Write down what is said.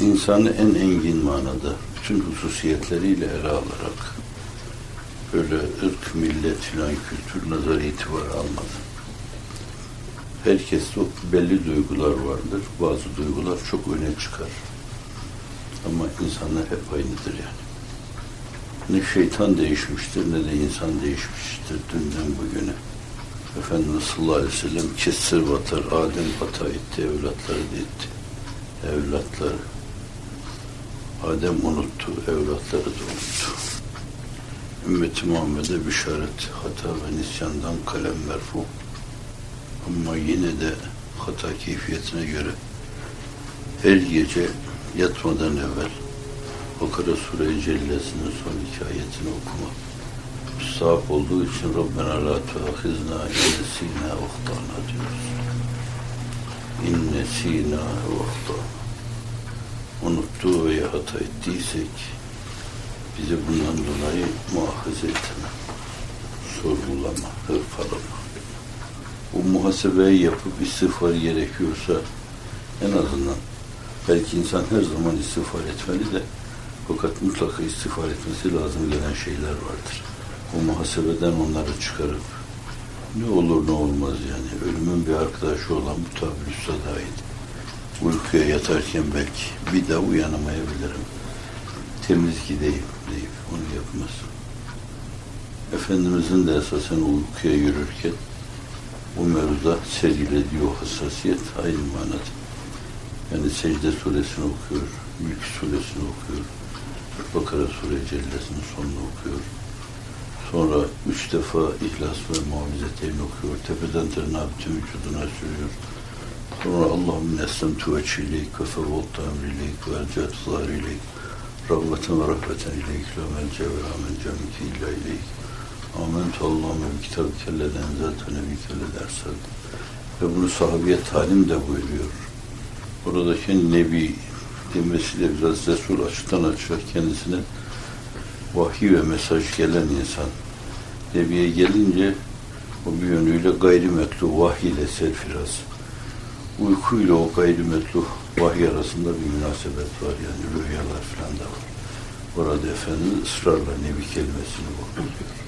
insanı en engin manada bütün hususiyetleriyle ele alarak böyle ırk, millet filan kültür nazarı itibar almadı. Herkeste belli duygular vardır. Bazı duygular çok öne çıkar. Ama insanlar hep aynıdır yani. Ne şeytan değişmiştir ne de insan değişmiştir dünden bugüne. Efendimiz sallallahu aleyhi ve sellem kesir batar, Adem hata etti, evlatları da etti. Evlatları. Adem unuttu, evlatları da unuttu. Ümmeti Muhammed'e bişaret, hata ve nisyandan kalem merfu. Ama yine de hata keyfiyetine göre her gece yatmadan evvel Bakara Sure-i Cellesi'nin son iki ayetini okuma. Müstahap olduğu için Rabbena la tuahizna innesina uhtana diyoruz. İnnesina uhtana. Hata ettiysek bizi bundan dolayı muahaze etme. Sorgulama, hırpalama. Bu muhasebeyi yapıp istiğfar gerekiyorsa en azından belki insan her zaman istiğfar etmeli de fakat mutlaka istiğfar etmesi lazım gelen şeyler vardır. O muhasebeden onları çıkarıp ne olur ne olmaz yani ölümün bir arkadaşı olan bu tabir dahil. Uykuya yatarken belki bir daha uyanamayabilirim. Temiz gideyim deyip onu yapmaz. Efendimizin de esasen uykuya yürürken bu mevzuda sergilediği o hassasiyet aynı manada. Yani secde suresini okuyor, Mülk suresini okuyor, Bakara sure cellesinin sonunu okuyor. Sonra üç defa İhlas ve Muavizeteyni okuyor. Tepeden tırnağa bütün vücuduna sürüyor. Allahümme eslemtu veçhi ileyk ve fevvoltu emri ileyk ve ercatu zahri ileyk. Rahmeten ve rahmeten ileyk la melce ve la melce minke illa ileyk. Amentu Allahümme bi kitabı kelleden zaten nebi kelleden erseldim. Ve bunu sahabeye talim de buyuruyor. Buradaki Nebi demesiyle biraz Resul açıktan açığa kendisine vahiy ve mesaj gelen insan. Nebiye gelince o bir yönüyle gayrimetlu vahiy ile serfiraz. Uykuyla o gayrimetlu vahiy arasında bir münasebet var yani rüyalar falan da var. Orada Efendimiz ısrarla Nebi kelimesini vurguluyor.